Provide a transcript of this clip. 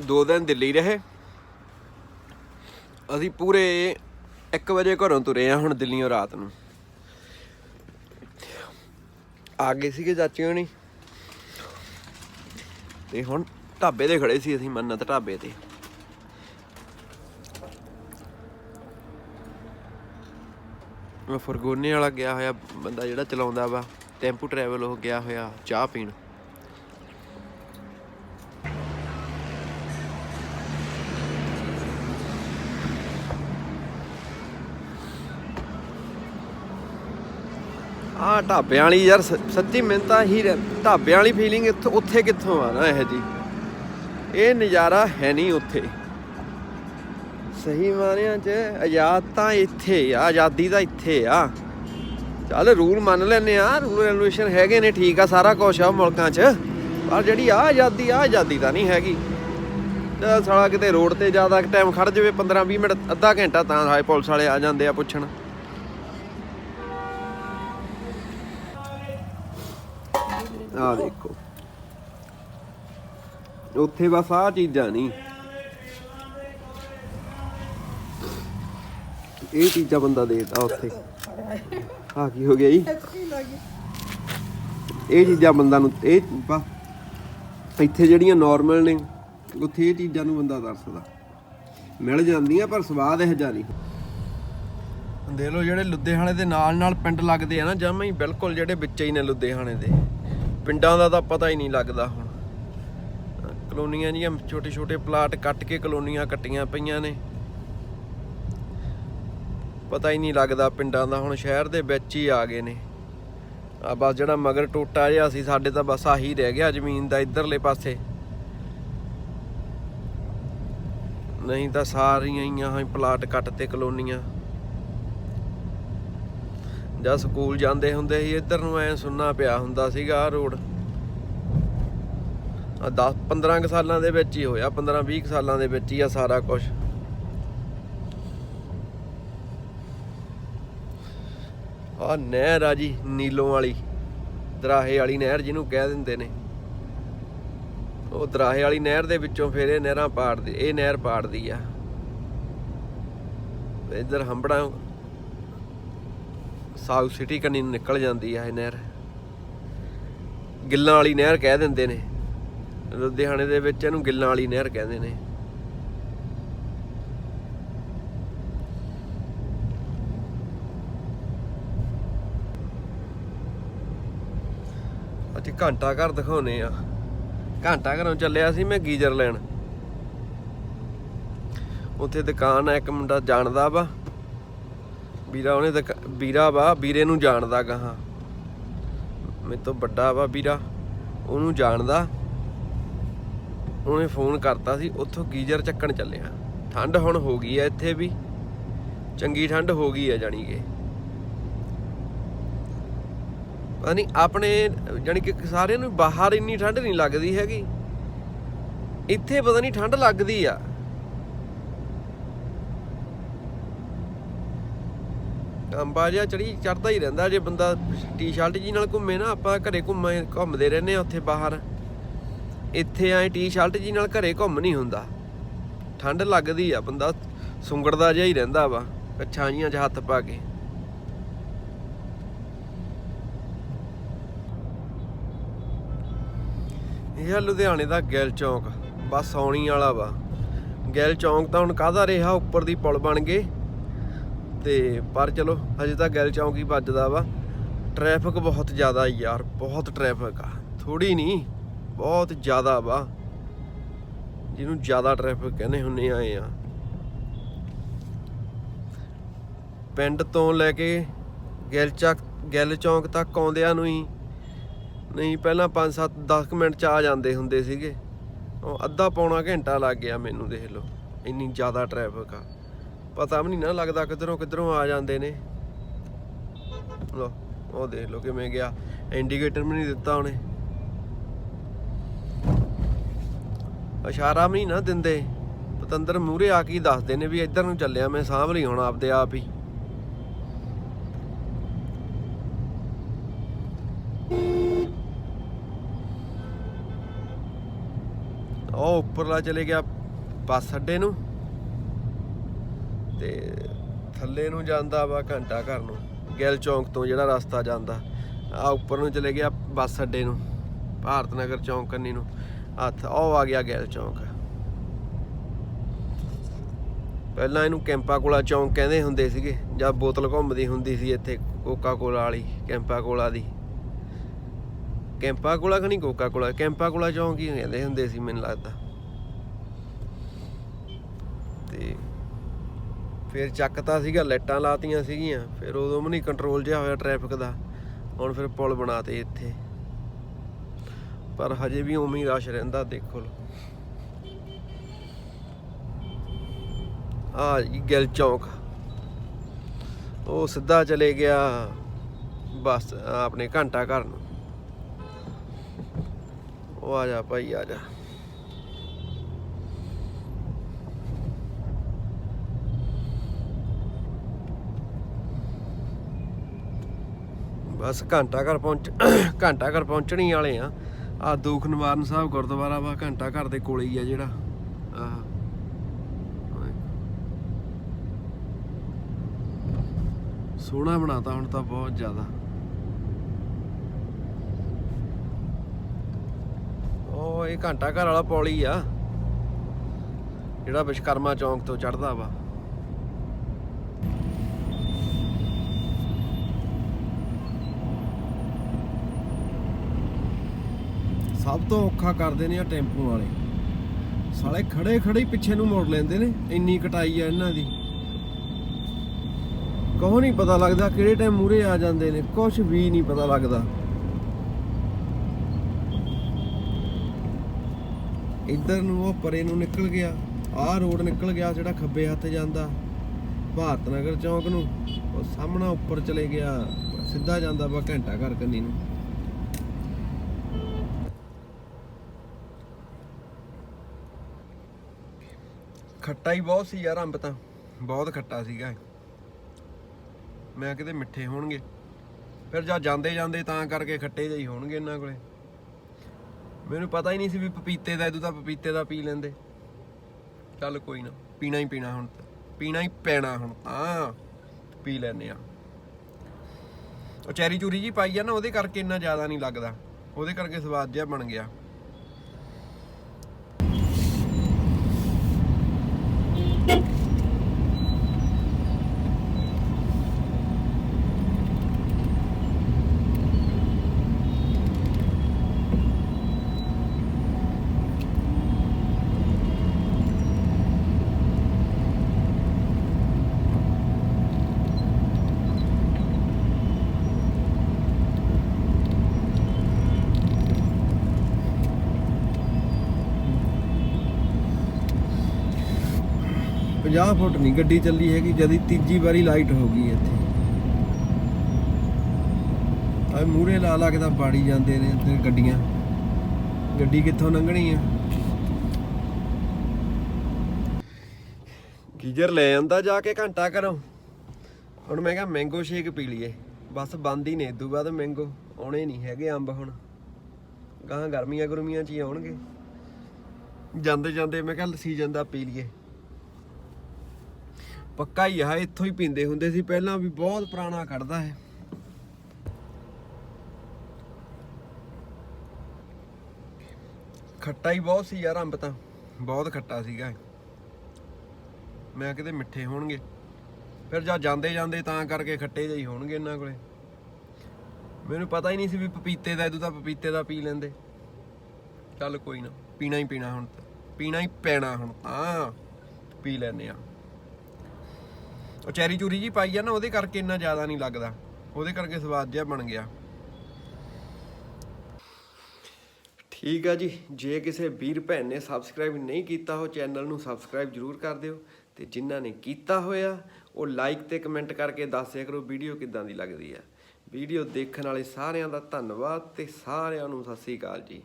ਦੋ ਦਿਨ ਦਿੱਲੀ ਰਹੇ। ਅਸੀਂ ਪੂਰੇ 1 ਵਜੇ ਘਰੋਂ ਤੁਰੇ ਆ ਹੁਣ ਦਿੱਲੀੋਂ ਰਾਤ ਨੂੰ। ਆ ਗਏ ਸੀਗੇ ਚਾਚੇ ਹੋਣੀ। ਤੇ ਹੁਣ ਢਾਬੇ ਤੇ ਖੜੇ ਸੀ ਅਸੀਂ, ਮੰਨਤ ਢਾਬੇ ਤੇ। ਫਰਗੋਨੇ ਵਾਲਾ ਗਿਆ ਹੋਇਆ, ਬੰਦਾ ਜਿਹੜਾ ਚਲਾਉਂਦਾ ਵਾ, ਟੈਂਪੂ ਟਰੈਵਲ ਉਹ ਗਿਆ ਹੋਇਆ, ਚਾਹ ਪੀਣ। ਆ ਢਾਬਿਆਂ ਵਾਲੀ ਯਾਰ ਸ- ਸੱਚੀ ਮੈਨੂੰ ਤਾਂ ਹੀ ਢਾਬਿਆਂ ਵਾਲੀ ਫੀਲਿੰਗ ਇੱਥੋਂ, ਉੱਥੇ ਕਿੱਥੋਂ ਆ ਨਾ ਇਹ ਜੀ? ਇਹ ਨਜ਼ਾਰਾ ਹੈ ਨਹੀਂ ਉੱਥੇ। ਸਹੀ ਮਾਨਿਆਂ 'ਚ ਆਜ਼ਾਦ ਤਾਂ ਇੱਥੇ ਆ, ਆਜ਼ਾਦੀ ਤਾਂ ਇੱਥੇ ਆ। ਚੱਲ ਰੂਲ ਮੰਨ ਲੈਨੇ ਆ ਰੂਲ ਰੈਗੂਲੇਸ਼ਨ ਹੈਗੇ ਨੇ, ਠੀਕ ਆ, ਸਾਰਾ ਕੁਝ ਆ ਮੁਲਕਾਂ 'ਚ। ਪਰ ਜਿਹੜੀ ਆ ਆਜ਼ਾਦੀ ਆ ਆਜ਼ਾਦੀ ਤਾਂ ਨਹੀਂ ਹੈਗੀ। ਤੇ ਸਾਲਾ ਕਿਤੇ ਰੋਡ ਤੇ ਜ਼ਿਆਦਾ ਟਾਈਮ ਖੜ ਜਾਵੇ 15 20 ਮਿੰਟ, ਅੱਧਾ ਘੰਟਾ ਤਾਂ ਹਾਈ ਪੁਲਿਸ ਵਾਲੇ ਆ ਜਾਂਦੇ ਆ ਪੁੱਛਣ। ਆ ਦੇਖੋ। ਉੱਥੇ ਬਸ ਆ ਚੀਜ਼ਾਂ ਨਹੀਂ ਇਹ ਚੀਜ਼ਾਂ ਬੰਦਾ ਦੇਤਾ ਉੱਥੇ। ਆ ਕੀ ਹੋ ਗਿਆ ਜੀ? ਇਹ ਚੀਜ਼ਾਂ ਬੰਦਾ ਨੂੰ, ਇਹ ਇੱਥੇ ਜਿਹੜੀਆਂ ਨਾਰਮਲ ਨੇ, ਉੱਥੇ ਇਹ ਚੀਜ਼ਾਂ ਨੂੰ ਬੰਦਾ ਤਰਸਦਾ ਮਿਲ ਜਾਂਦੀਆਂ, ਪਰ ਸਵਾਦ ਇਹ ਜਿਹਾ ਨਹੀਂ। ਦੇਖ ਲਓ ਜਿਹੜੇ ਲੁਧਿਆਣੇ ਦੇ ਨਾਲ ਨਾਲ ਪਿੰਡ ਲੱਗਦੇ ਆ ਨਾ, ਜਮਾ ਹੀ ਬਿਲਕੁਲ ਜਿਹੜੇ ਵਿੱਚ ਹੀ ਨੇ ਲੁਧਿਆਣੇ ਦੇ। ਪਿੰਡਾਂ ਦਾ ਤਾਂ ਪਤਾ ਹੀ ਨਹੀਂ ਲੱਗਦਾ ਹੁਣ। ਕਲੋਨੀਆਂ ਜੀਆਂ ਛੋਟੇ ਛੋਟੇ ਪਲਾਟ ਕੱਟ ਕੇ ਕਲੋਨੀਆਂ ਕੱਟੀਆਂ ਪਈਆਂ ਨੇ। ਪਤਾ ਹੀ ਨਹੀਂ ਲੱਗਦਾ ਪਿੰਡਾਂ ਦਾ, ਹੁਣ ਸ਼ਹਿਰ ਦੇ ਵਿੱਚ ਹੀ ਆ ਗਏ ਨੇ। ਆ ਬਸ ਜਿਹੜਾ ਮਗਰ ਟੋਟਾ ਜਿਹਾ ਸੀ, ਸਾਡੇ ਤਾਂ ਬਸ ਆਹੀ ਰਹਿ ਗਿਆ ਜ਼ਮੀਨ ਦਾ ਇਧਰਲੇ ਪਾਸੇ। ਨਹੀਂ ਤਾਂ ਸਾਰੀਆਂ ਹੀ ਆਹ ਪਲਾਟ ਕੱਟ ਤੇ ਕਲੋਨੀਆਂ। ਜਦ ਸਕੂਲ ਜਾਂਦੇ ਹੁੰਦੇ ਸੀ ਇੱਧਰ ਨੂੰ ਐ ਸੁੰਨਾ ਪਿਆ ਹੁੰਦਾ ਸੀਗਾ ਆਹ ਰੋਡ। ਆ 10 15 ਕੁ ਸਾਲਾਂ ਦੇ ਵਿੱਚ ਹੀ ਹੋਇਆ 15 20 ਕੁ ਸਾਲਾਂ ਦੇ ਵਿੱਚ ਹੀ ਆ ਸਾਰਾ ਕੁਝ ਆ ਨਹਿਰ ਆ ਜੀ, ਨੀਲੋਂ ਵਾਲੀ। ਦਰਾਹੇ ਵਾਲੀ ਨਹਿਰ ਜਿਹਨੂੰ ਕਹਿ ਦਿੰਦੇ ਨੇ। ਉਹ ਦਰਾਹੇ ਵਾਲੀ ਨਹਿਰ ਦੇ ਵਿੱਚੋਂ ਫਿਰ ਇਹ ਨਹਿਰਾਂ ਪਾੜਦੀ, ਇਹ ਨਹਿਰ ਪਾੜਦੀ ਆ। ਤੇ ਇੱਧਰ ਹੰਬੜਾ ਸਾਊਥ ਸਿਟੀ ਕੰਨੀ ਨੂੰ ਨਿਕਲ ਜਾਂਦੀ ਆ ਇਹ ਨਹਿਰ। ਗਿੱਲਾਂ ਵਾਲੀ ਨਹਿਰ ਕਹਿ ਦਿੰਦੇ ਨੇ। ਲੁਧਿਆਣੇ ਦੇ ਵਿੱਚ ਇਹਨੂੰ ਗਿੱਲਾਂ ਵਾਲੀ ਨਹਿਰ ਕਹਿੰਦੇ ਨੇ। ਅੱਜ ਘੰਟਾ ਘਰ ਦਿਖਾਉਨੇ ਆ। ਘੰਟਾ ਘਰੋਂ ਚੱਲਿਆ ਸੀ ਮੈਂ ਗੀਜ਼ਰ ਲੈਣ। ਉੱਥੇ ਦੁਕਾਨ ਆ, ਇੱਕ ਮੁੰਡਾ ਜਾਣਦਾ ਵਾ। ਵੀਰਾ ਉਹਨੇ ਦੁਕਾ- ਵੀਰਾ ਵਾ, ਵੀਰੇ ਨੂੰ ਜਾਣਦਾ ਗਾਹਾਂ ਮੇਰੇ ਤੋਂ ਵੱਡਾ ਵਾ ਵੀਰਾ, ਉਹਨੂੰ ਜਾਣਦਾ। ਉਹਨੇ ਫੋਨ ਕਰਤਾ ਸੀ, ਉੱਥੋਂ ਗੀਜ਼ਰ ਚੱਕਣ ਚੱਲਿਆ। ਠੰਡ ਹੁਣ ਹੋ ਗਈ ਆ ਇੱਥੇ ਵੀ। ਚੰਗੀ ਠੰਡ ਹੋ ਗਈ ਆ ਜਾਣੀ ਕਿ। ਪਤਾ ਨਹੀਂ ਆਪਣੇ ਜਾਣੀ ਕਿ ਸਾਰਿਆਂ ਨੂੰ ਬਾਹਰ ਇੰਨੀ ਠੰਡ ਨਹੀਂ ਲੱਗਦੀ ਹੈਗੀ। ਇੱਥੇ ਪਤਾ ਨਹੀਂ ਠੰਡ ਲੱਗਦੀ ਆ। ਅੰਬਾ ਜਿਹਾ ਚੜੀ, ਚੜਦਾ ਹੀ ਰਹਿੰਦਾ, ਜੇ ਬੰਦਾ ਟੀ-ਸ਼ਰਟ ਜੀ ਨਾਲ ਘੁੰਮੇ ਨਾ, ਆਪਾਂ ਘਰੇ ਘੁੰਮੇ, ਘੁੰਮਦੇ ਰਹਿੰਦੇ ਆ ਉੱਥੇ ਬਾਹਰ। ਇੱਥੇ ਐ ਟੀ-ਸ਼ਰਟ ਜੀ ਨਾਲ ਘਰੇ ਘੁੰਮ ਨਹੀਂ ਹੁੰਦਾ। ਠੰਡ ਲੱਗਦੀ ਆ, ਬੰਦਾ ਸੁੰਗੜਦਾ ਜਿਹਾ ਹੀ ਰਹਿੰਦਾ ਵਾ, ਕੱਛਾਂ ਜੀਆਂ 'ਚ ਹੱਥ ਪਾ ਕੇ। ਇਹ ਲੁਧਿਆਣੇ ਦਾ ਗਿੱਲ ਚੌਂਕ, ਬਸ ਆਉਣੀ ਵਾਲਾ ਵਾ। ਗਿੱਲ ਚੌਂਕ ਤਾਂ ਹੁਣ ਕਾਹਦਾ ਰਿਹਾ, ਉੱਪਰ ਦੀ ਪੁਲ ਬਣ ਗਏ। ਤੇ ਪਰ ਚਲੋ, ਹਜੇ ਤਾਂ ਗੈਲ ਚੌਂਕ ਹੀ ਵੱਜਦਾ ਵਾ। ਟ੍ਰੈਫਿਕ ਬਹੁਤ ਜ਼ਿਆਦਾ ਯਾਰ, ਬਹੁਤ ਟ੍ਰੈਫਿਕ ਆ। ਥੋੜੀ ਨਹੀਂ, ਬਹੁਤ ਜ਼ਿਆਦਾ ਵਾ। ਜਿਹਨੂੰ ਜ਼ਿਆਦਾ ਟ੍ਰੈਫਿਕ ਕਹਿੰਦੇ ਹੁੰਨੇ ਆਏ ਆ। ਪਿੰਡ ਤੋਂ ਲੈ ਕੇ ਗੈਲ ਚੱਕ, ਗੈਲ ਚੌਂਕ ਤੱਕ ਆਉਂਦਿਆਂ ਨੂੰ ਹੀ ਨਹੀਂ, ਪਹਿਲਾਂ 5 7 10 ਮਿੰਟ ਚ ਆ ਜਾਂਦੇ ਹੁੰਦੇ ਸੀਗੇ। ਉਹ ਅੱਧਾ ਪੌਣਾ ਘੰਟਾ ਲੱਗ ਗਿਆ ਮੈਨੂੰ ਦੇਖ ਲਓ, ਇੰਨੀ ਜ਼ਿਆਦਾ ਟ੍ਰੈਫਿਕ ਆ। ਪਤਾ ਵੀ ਨਹੀਂ ਨਾ ਲੱਗਦਾ ਕਿਧਰੋਂ ਕਿੱਧਰੋਂ ਆ ਜਾਂਦੇ ਨੇ। ਲੋ ਉਹ ਦੇਖ ਲਓ ਕਿਵੇਂ ਗਿਆ। ਇੰਡੀਕੇਟਰ ਵੀ ਨਹੀਂ ਦਿੱਤਾ ਉਹਨੇ। ਇਸ਼ਾਰਾ ਵੀ ਨਹੀਂ ਨਾ ਦਿੰਦੇ। ਪਤੰਦਰ ਮੂਰੇ ਆ ਕੇ ਦੱਸਦੇ ਨੇ ਵੀ ਇੱਧਰ ਨੂੰ ਚੱਲਿਆ ਮੈਂ, ਸਾਂਭ ਲਈ ਹੁਣ ਆਪਦੇ ਆਪ ਹੀ। ਉਹ ਉੱਪਰਲਾ ਚਲੇ ਗਿਆ, ਬੱਸ ਅੱਡੇ ਨੂੰ। ਤੇ ਥੱਲੇ ਨੂੰ ਜਾਂਦਾ ਵਾ ਘੰਟਾ ਘਰ ਨੂੰ, ਗਿੱਲ ਚੌਂਕ ਤੋਂ ਜਿਹੜਾ ਰਸਤਾ ਜਾਂਦਾ, ਆ ਉੱਪਰ ਨੂੰ ਚਲੇ ਗਿਆ ਬੱਸ ਅੱਡੇ ਨੂੰ, ਭਾਰਤ ਨਗਰ ਚੌਂਕ ਕੰਨੀ ਨੂੰ, ਹੱਥ, ਉਹ ਆ ਗਿਆ ਗਿੱਲ ਚੌਂਕ। ਪਹਿਲਾਂ ਇਹਨੂੰ ਕੈਂਪਾ ਕੋਲਾ ਚੌਂਕ ਕਹਿੰਦੇ ਹੁੰਦੇ ਸੀਗੇ ਜਦ ਬੋਤਲ ਘੁੰਮਦੀ ਹੁੰਦੀ ਸੀ ਇੱਥੇ ਕੋਕਾ ਕੋਲਾ ਵਾਲੀ ਕੈਂਪਾ ਕੋਲਾ ਦੀ। ਕੈਂਪਾ ਕੋਲਾ ਕਿ ਨਹੀਂ ਕੋਕਾ ਕੋਲਾ ਕੈਂਪਾ ਕੋਲਾ ਚੌਂਕ ਹੀ ਕਹਿੰਦੇ ਹੁੰਦੇ ਸੀ ਮੈਨੂੰ ਲੱਗਦਾ। ਤੇ ਫਿਰ ਚੱਕਤਾ ਸੀਗਾ, ਲਾਈਟਾਂ ਲਾਤੀਆਂ ਸੀਗੀਆਂ, ਫਿਰ ਉਦੋਂ ਵੀ ਨਹੀਂ ਕੰਟਰੋਲ ਜਿਹਾ ਹੋਇਆ ਟ੍ਰੈਫਿਕ ਦਾ। ਹੁਣ ਫਿਰ ਪੁਲ ਬਣਾਤੇ ਇੱਥੇ। ਪਰ ਹਜੇ ਵੀ ਉਵੇਂ ਹੀ ਰਸ਼ ਰਹਿੰਦਾ ਦੇਖੋ ਲੋ ਆ ਜੀ, ਗਿੱਲ ਚੌਂਕ। ਉਹ ਸਿੱਧਾ ਚਲੇ ਗਿਆ ਬਸ, ਆਪਣੇ ਘੰਟਾ ਘਰ ਨੂੰ। ਉਹ ਆ ਜਾ ਭਾਈ, ਆ ਜਾ। ਬਸ ਘੰਟਾ ਘਰ ਪਹੁੰਚ ਘੰਟਾ ਘਰ ਪਹੁੰਚਣੀ ਵਾਲੇ ਆ। ਆ ਦੂਖ ਨਿਵਾਰਨ ਸਾਹਿਬ ਗੁਰਦੁਆਰਾ ਵਾ, ਘੰਟਾ ਘਰ ਦੇ ਕੋਲੇ ਹੀ ਆ ਜਿਹੜਾ। ਆਹ। ਸੋਹਣਾ ਬਣਾਤਾ ਹੁਣ ਤਾਂ ਬਹੁਤ ਜ਼ਿਆਦਾ। ਉਹ ਇਹ ਘੰਟਾ ਘਰ ਵਾਲਾ ਪੌਲੀ ਆ, ਜਿਹੜਾ ਵਿਸ਼ਕਰਮਾ ਚੌਂਕ ਤੋਂ ਚੜਦਾ ਵਾ। ਸਭ ਤੋਂ ਔਖਾ ਕਰਦੇ ਨੇ ਆ ਟੈਂਪੂ ਵਾਲੇ। ਸਾਲੇ ਖੜੇ ਖੜੇ ਹੀ ਪਿੱਛੇ ਨੂੰ ਮੋੜ ਲੈਂਦੇ ਨੇ, ਇੰਨੀ ਕਟਾਈ ਆ ਇਹਨਾਂ ਦੀ। ਕੋਹ ਨਹੀਂ ਪਤਾ ਲੱਗਦਾ ਕਿਹੜੇ ਟਾਈਮ ਮੂਰੇ ਆ ਜਾਂਦੇ ਨੇ ਕੁਝ ਵੀ ਨਹੀਂ ਪਤਾ ਲੱਗਦਾ। ਇੱਧਰ ਨੂੰ ਉਹ ਪਰੇ ਨੂੰ ਨਿਕਲ ਗਿਆ, ਆਹ ਰੋਡ ਨਿਕਲ ਗਿਆ ਜਿਹੜਾ ਖੱਬੇ ਹੱਥ ਜਾਂਦਾ। ਭਾਰਤ ਨਗਰ ਚੌਂਕ ਨੂੰ, ਉਹ ਸਾਹਮਣਾ ਉੱਪਰ ਚਲੇ ਗਿਆ, ਸਿੱਧਾ ਜਾਂਦਾ ਵਾ ਘੰਟਾ ਘਰ ਕੰਨੀ ਨੂੰ। ਖੱਟਾ ਹੀ ਬਹੁਤ ਸੀ ਯਾਰ ਅੰਬ ਤਾਂ। ਬਹੁਤ ਖੱਟਾ ਸੀਗਾ ਮੈਂ ਕਿਤੇ ਮਿੱਠੇ ਹੋਣਗੇ। ਫਿਰ ਜਾਂ ਜਾਂਦੇ ਜਾਂਦੇ ਤਾਂ ਕਰਕੇ ਖੱਟੇ ਜਿਹੇ ਹੋਣਗੇ ਇਹਨਾਂ ਕੋਲੇ। ਮੈਨੂੰ ਪਤਾ ਹੀ ਨਹੀਂ ਸੀ ਵੀ ਪਪੀਤੇ ਦਾ ਇਦੋਂ ਤਾਂ ਪਪੀਤੇ ਦਾ ਪੀ ਲੈਂਦੇ। ਚੱਲ ਕੋਈ ਨਾ, ਪੀਣਾ ਹੀ ਪੀਣਾ ਹੁਣ ਤਾਂ। ਪੀਣਾ ਹੀ ਪੈਣਾ ਹੁਣ ਤਾਂ। ਪੀ ਲੈਨੇ ਆ ਉਹ ਚੈਰੀ ਚੂਰੀ ਜੀ ਪਾਈ ਆ ਨਾ, ਉਹਦੇ ਕਰਕੇ ਇੰਨਾ ਜ਼ਿਆਦਾ ਨਹੀਂ ਲੱਗਦਾ। ਉਹਦੇ ਕਰਕੇ ਸਵਾਦ ਜਿਹਾ ਬਣ ਗਿਆ। ਪੰਜਾਹ ਫੁੱਟ ਨਹੀਂ ਗੱਡੀ ਚੱਲੀ ਹੈਗੀ, ਜਦ ਤੀਜੀ ਵਾਰੀ ਲਾਈਟ ਹੋ ਗਈ ਇੱਥੇ। ਆ ਮੂਰੇ ਲਾ ਲਾ ਕੇ ਤਾਂ ਬਾੜੀ ਜਾਂਦੇ ਨੇ ਤੇ ਗੱਡੀਆਂ। ਗੱਡੀ ਕਿੱਥੋਂ ਲੰਘਣੀ ਆ? ਗੀਜਰ ਲੈ ਆਂਦਾ ਜਾ ਕੇ ਘੰਟਾ ਕਰੋ ਹੁਣ ਮੈਂ ਕਿਹਾ ਮੈਂਗੋ ਸ਼ੇਕ ਪੀ ਲਈਏ। ਬਸ ਬੰਦ ਹੀ ਨੇ ਇਦੋਂ ਬਾਅਦ ਮੈਂਗੋ ਆਉਣੇ ਨਹੀਂ ਹੈਗੇ ਅੰਬ ਹੁਣ। ਗਾਂ ਗਰਮੀਆਂ ਗਰਮੀਆਂ ਚ ਹੀ ਆਉਣਗੇ। ਜਾਂਦੇ ਜਾਂਦੇ ਮੈਂ ਕਿਹਾ ਸੀਜ਼ਨ ਜਾਂਦਾ ਪੀ ਲਈਏ। ਪੱਕਾ ਹੀ ਆ, ਇੱਥੋਂ ਹੀ ਪੀਂਦੇ ਹੁੰਦੇ ਸੀ। ਪਹਿਲਾਂ ਵੀ ਬਹੁਤ ਪੁਰਾਣਾ ਕੱਢਦਾ ਹੈ ਖੱਟਾ ਹੀ ਬਹੁਤ ਸੀ ਯਾਰ, ਅੰਬ ਤਾਂ। ਬਹੁਤ ਖੱਟਾ ਸੀਗਾ ਮੈਂ ਕਿਤੇ ਮਿੱਠੇ ਹੋਣਗੇ। ਫਿਰ ਜਾਂ ਜਾਂਦੇ ਜਾਂਦੇ ਤਾਂ ਕਰਕੇ ਖੱਟੇ ਜਿਹੇ ਹੋਣਗੇ ਇਹਨਾਂ ਕੋਲੇ। ਮੈਨੂੰ ਪਤਾ ਹੀ ਨਹੀਂ ਸੀ ਵੀ ਪਪੀਤੇ ਦਾ ਇਦੋਂ ਤਾਂ ਪਪੀਤੇ ਦਾ ਪੀ ਲੈਂਦੇ। ਚੱਲ ਕੋਈ ਨਾ, ਪੀਣਾ ਹੀ ਪੀਣਾ ਹੁਣ ਤਾਂ। ਪੀਣਾ ਹੀ ਪੈਣਾ ਹੁਣ ਤਾਂ। ਪੀ ਲੈਨੇ ਆ ਉਹ ਚੈਰੀ ਚੂਰੀ ਜੀ ਪਾਈ ਆ ਨਾ, ਉਹਦੇ ਕਰਕੇ ਇੰਨਾ ਜ਼ਿਆਦਾ ਨਹੀਂ ਲੱਗਦਾ। ਉਹਦੇ ਕਰਕੇ ਸਵਾਦ ਜਿਹਾ ਬਣ ਗਿਆ। ਠੀਕ ਆ ਜੀ, ਜੇ ਕਿਸੇ ਵੀਰ ਭੈਣ ਨੇ ਸਬਸਕ੍ਰਾਈਬ ਨਹੀਂ ਕੀਤਾ ਹੋ ਚੈਨਲ ਨੂੰ ਸਬਸਕ੍ਰਾਈਬ ਜਰੂਰ ਕਰ ਦਿਓ ਤੇ ਜਿਨ੍ਹਾਂ ਨੇ ਕੀਤਾ ਹੋਇਆ, ਉਹ ਲਾਈਕ ਤੇ ਕਮੈਂਟ ਕਰਕੇ ਦੱਸਿਆ ਕਰੋ ਵੀਡੀਓ ਕਿੱਦਾਂ ਦੀ ਲੱਗਦੀ ਆ। ਵੀਡੀਓ ਦੇਖਣ ਵਾਲੇ ਸਾਰਿਆਂ ਦਾ ਧੰਨਵਾਦ ਤੇ ਸਾਰਿਆਂ ਨੂੰ ਸਤਿ ਸ੍ਰੀ ਅਕਾਲ ਜੀ।